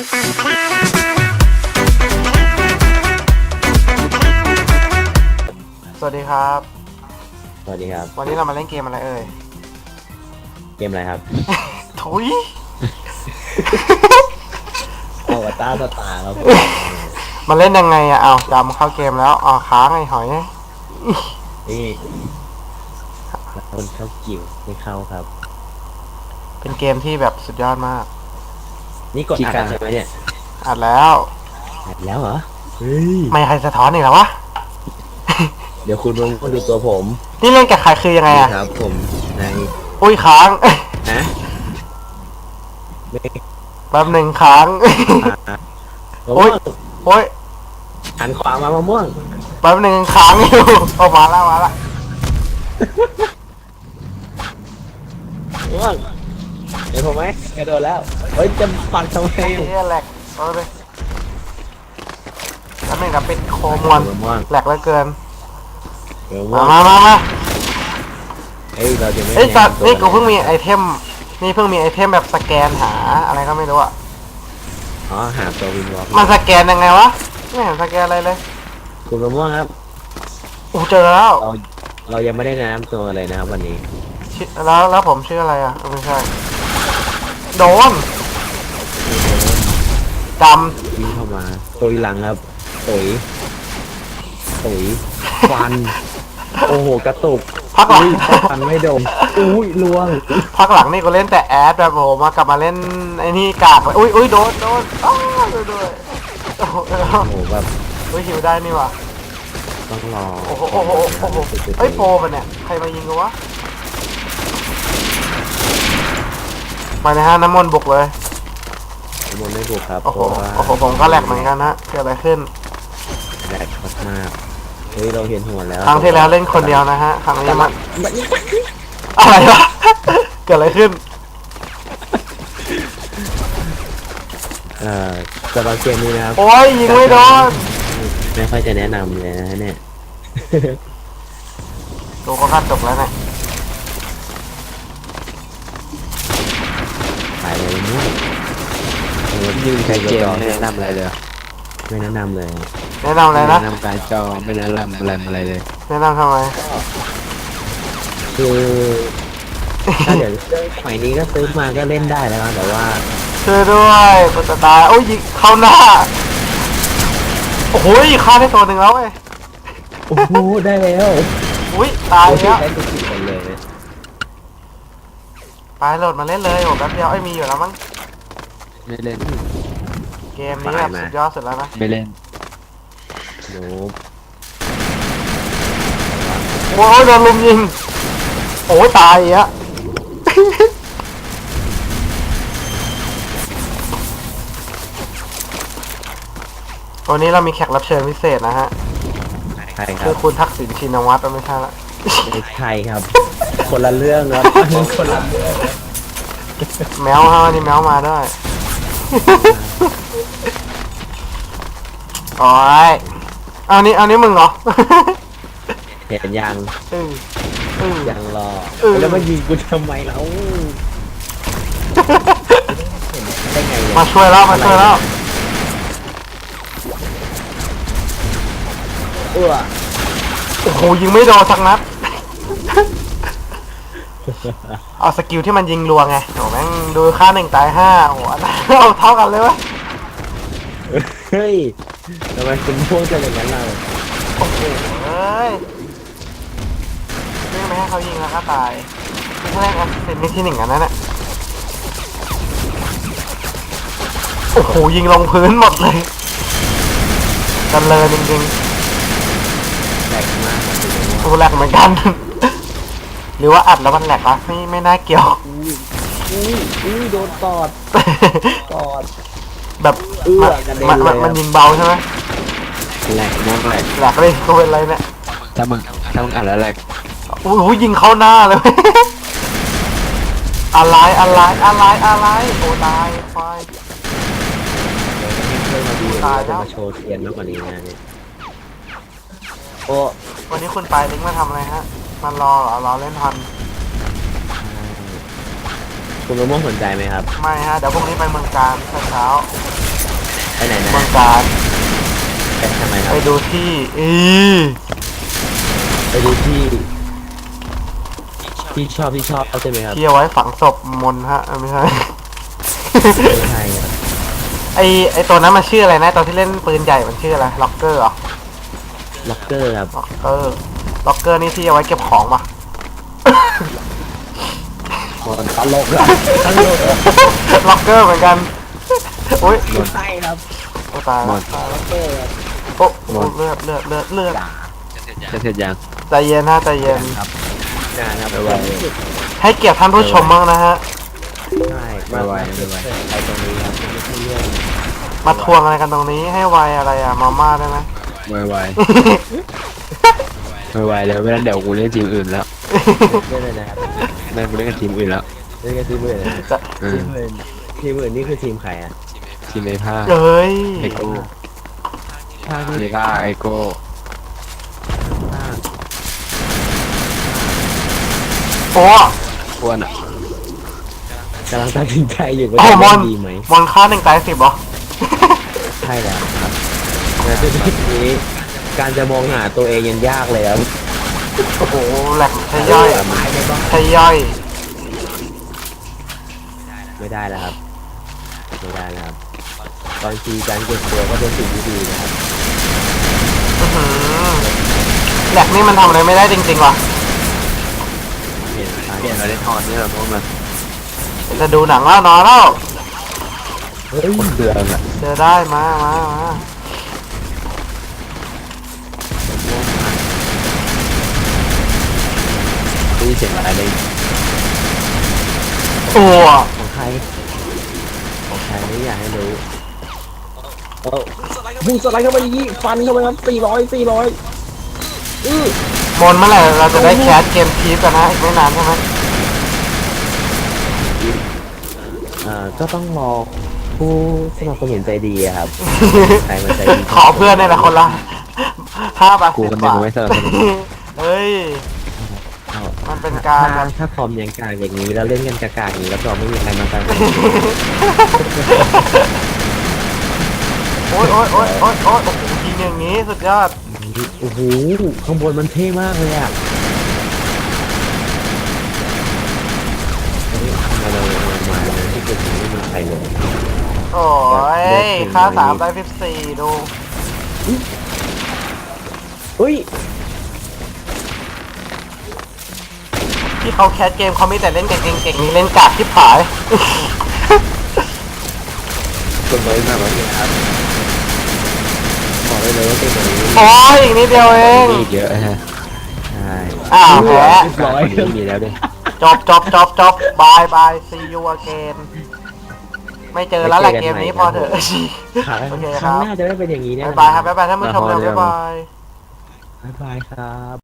สวัสดีครับ สวัสดีครับ วันนี้เรามาเล่นเกมอะไรเอ่ย เกมอะไรครับถุยอวตารสตาร์ครับมาเล่นยังไงอะเอาจำเข้าเกมแล้วอ๋อค้างไอ้หอย นี่คนเข้ากิ่วไม่เข้าครับ เป็นเกมที่แบบสุดยอดมาก นี่กดอัดใช่ไหมเนี่ยอัดแล้วอัดแล้วเหรอเฮ้ยไม่ใครสะท้อนอีกแล้ววะเดี๋ยวคุณลองดูตัวผมนี่เล่นกับใครคือยังไงอะครับ ผมในอุ้ยค้างฮะไม่แป๊บหนึ่งค้างอะโอ๊โอ้ยยโอ้ยหันขวามามะม่วงแป๊บหนึ่งค้างอยู่เอามาแล้วมาละมะม่วง เดี๋ยวผมไหมกระโดดแล้วเฮ้ยจะปักทำไมไอ้เหี้ยแหลกเอาเลยแป๊บหนึ่งกับปิดโคมวนมะม่วงแหลกเหลือเกินเดี๋ยวมะม่มาวงมามามาเฮ้ยเราจะไม่เอ้ยตอนแะำตัวนี่กูเพิ่งมีไอเทมนี่เพิ่งมีไอเทมแบบสแกนหาอะไรก็ไม่รู้อะอ๋อหาตัววินวอล์กมันสแกนยังไงวะไม่เห็นสแกนอะไรเลยคุณมะม่วงครับอู้เจอแล้วเราเรายังไม่ได้แนะนำตัวเลยนะครับวันนี้ ชื่อแล้วแล้วผมชื่ออะไรอะเออไม่ใช่ โดนจวิ่งเข้ามาตุยหลังครับตุยตุยฟัน โอ้โหกระตุกำพักหลัง อุ้ยฟันไม่โดนอุ้ยลวงพักหลังนี่ก็เล่นแต่แอดแบบโอ้โหมากลับมาเล่นไอ้นี่กากเลยอุ้ยอุ้ยโดนโดนอ้าวด้วยด้วยโอ้โหเออโอ้โหแบบอุ้ยหิวได้นี่ว่ะต้องรอโอ้โหโอ้โหโอ้โหเฮ้ยโปรมันเนี่ยใครมายิงกูวะ มานะฮะน้ำมนต์บุกเลยมันไม่ถูกครับโอ้โหเพราะว่าโอ้โหผมก็แหลกเหมือนกันนะเกิดอะไรขึ้น แหลกมากๆเฮ้ยเราเห็นหัวแล้วครั้งที่แล้วเล่นคนเดียวนะฮะครั้งนี้มาอะไรวะ เกิดอะไรขึ้น เอ่อสำหรับเกมนี้นะครับ โอ้ยยิงไม่โดนไม่ค่อยจะแนะนำเลยนะเนี่ย ดูก็ขั้นจบแล้วเนี่ย ยืนใครเกมไม่แนะนำอะไรเลย ไม่แนะนำเลยแนะนำอะไรไม่นะแนะนำการจอไม่แนะนำอะไรอะไรเลย แนะนำทำไมคือถ้าเดี๋ยวเครื่องสมัยนี้ก็ซื้อมาก็เล่นได้แล้วนะแต่ว่าช่วยด้วยกูจะตายโอ้ยยิงเข้าหน้า โอ้โหฆ่าได้ตัวหนึ่งแล้วเว้ยโอ้โหได้แล้วอุ้ยตายแล้วได้ทุกสิ่งเลย ไปโหลดมาเล่นเลยโอ้แป๊บเดียวไอ้ยมีอยู่แล้วมั้ง ไม่เล่น เกมนี้แบบสุดยอดสุดแล้วนะไม่เล่นหนูโอ้ยโดนลุมยิง โอ้ยตายอีกอะวันนี้เรามีแขกรับเชิญพิเศษนะฮะใครคคืรัอบคุณทักษิณชินวัตรไม่ใช่ละ ไม่ใช่ครับ คนละเรื่องครับ คนละเรื่องแมวฮะวันนี้แมวมาด้วย โอ้ยเอานี้เอานี้มึงเหรอ เห็นยังเออเออ ยังรอ เออ แล้วมายิงกูทำไมแล้วได้ไงเนี่ยมาช่วยแล้วมาช่วยแล้วเอื้อโอ้โหยิงไม่โดนสักนัด เอาสกิลที่มันยิงรัวไงโอ้แม่งดูค่าหนึ่งตายห้าโอ้โหอันนั้นเอาเท่ากันเลยวะเฮ้ยทำไมคุณพ่วงจะอย่างนั้นเราโอ้โหเอ้ยไม่ไม่ให้เขายิงแล้วก็ตายไม่ใช่แอสซิสต์ไม่ที่หนึ่งอันนั้นแหละโอ้โหยิงลงพื้นหมดเลยกันเลยจริงแปลกมากครับคุณๆกูแหลกเหมือนกัน หรือว่าอัดแล้วมันแหลกวะไม่ไม่น่าเกี่ยว อุ้ยอุ้ยโดนตอดตอด แบบเอื้อมันกระเด็นมันมันเลยอะ มันยิงเบาใช่ไหมแหลกมากแหลกแหลกเลยกูเป็นไรเนี่ยถ้ามึงถ้ามึงอ่านแล้วแหลกอุ้ยอุ้ยยิงเข้าหน้าเลย อะไรอะไรอะไรอะไรโอ้ตายไฟ เพื่อนมาดูตายเราแล้จะวมาโชว์เทียนมากกว่านี้นะเนี่ยโอ้วันนี้คุณไปลิงก์มาทำอะไรฮะ มันรอเหรอรอเล่นทัน คุณมะม่วงสนใจไหมครับ ไม่ฮะ เดี๋ยวพรุ่งนี้ไปเมืองการเช้าไปไหนนะเมืองการไปทำไมครัไปบดูที่อีไปดูที่ ที่ชอบที่ชอบใช่ไหมครับที่เอาไว้ฝังศพมนต์ฮะเออไม่ใช่ ไม่ใช่ครับไอไอตัวนั้นมันชื่ออะไรนะตอนที่เล่นปืนใหญ่มันชื่ออะไรล็อกเกอร์เหรอล็อกเกอร์ครับล็อกเกอร์ ล็อกเกอร์นี่ที่เอาไว้เก็บของปะมันตลกอะตลกอะล็อกเกอร์เหมือนกันอุ้ยใช่ครับโอ้ตายแล้วตายแล้วล็อกเกอร์ครับโอ้โอ้เลือดเลือดเลือดเลือดด่าจะเสร็จยังใจเย็นฮะใจเย็น ครับงานครับไปไวให้เกียรติท่านผู้ชมบ้างนะฮะ ใช่ไม่ไหวไม่ไหวไปตรงนี้ครับไม่ใช่เรื่องมาทวงอะไรกันตรงนี้ให้ไวอะไรอะมาม่าได้ไหมไม่ไหว ไม่ไหวแล้วไม่งั้นเดี๋ยวกูเล่นทีมอื่นแล้วเรื่องอะไรนะครับแม่งกูเล่นกับทีมอื่นแล้วเรื่องกันทีมอื่นนะจะเอทีอมอื่นทีมอื่นนี่คือทีมใครอะทีมไอ้ผ้าเอ้ยไอโก้ภาคไอ้นี้ผ้าไอโก้ภาคโอ้อ้วนอะกำลังตัดสินใจอยู่ว่าโอ้จะมอนเล่นดีไหมมอนค่าหนึ่งตายสิบเหรอใช่แล้วครับแต่ทีนี้ การจะมองหาตัวเองยังยากเลยครับโอ้โหแหลกใช่ย่อยตายในบ้านใช่ย่อย ไม่ได้แล้วครับ ไม่ได้แล้วครับบางทีการเก็บตัวก็เป็นสิ่งที่ดีนะครับอื้อหือแหลกนี่มันทำอะไรไม่ได้จริงๆว่ะเปลี่ยนสายเปลี่ยนมาเล่นทอนนี่แหละพวกมันจะดูหนังแล้วนอนแล้วเฮ้ยเตือนอะเจอได้มามามา เสียงอะไรเลยโอ้ของใครของใครไม่อยากให้รู้เออบูสไลด์เข้าไปอย่างนี้ฟันเข้าไปครับสี่ร้อยสี่ร้อยอื้อมนเมื่อไหร่เราจะได้แคสเกมทีฟกันนะอีกไม่นานใช่ไหมอ่าก็ต้องรอผู้สนับสนุนใจดีอะครับใครมันใจดีขอเพื่อนนี่แหละคนละห้าบาทกูสิคบนหนึ่งบาทไม่สนับสนุนเฮ้ยเอา มันเป็นการแบถ้าบถ้าคอมยังกากอย่างนี้ แล้วเล่นกันกากๆอย่างนี้แล้วก็ไม่มีใครมาสนับสนุนโอ๊ยโอ๊ยโอ๊ยโอ๊ยโอ๊ยโอ้โหยิงอย่างนี้สุดยอดโอ้โหข้างบนมันเท่มากเลยอะเฮ้ยทำไมเราเอามาเลยที่เป็นไม่มีใครเลยโอ้ยค่าสามได้ฟิบสี่ดู เฮ้ย ที่เขาแคสเกมเขามีแต่เล่นเก่งๆเก่งๆนี่เล่นกากที่ผายคนไว้มากเลยครับบอกได้เลยว่าเป็นแบบนี้โอ้ยอีกนิดเดียวเองมีอีกเยอะฮะใช่อ้าวแพ้ร้อยนี้มีแล้วด้วยจบจบจบจบบายบาย see you again ไม่เจอแล้วแหละเกมนี้พอเถอะครั้งโอเคคครั้รังบหน้าจะได้เป็นอย่างนี้แน่นบาอยบายครับบ๊ายบายท่านผู้ชมนะบ๊ายบาย บ๊ายบายครับ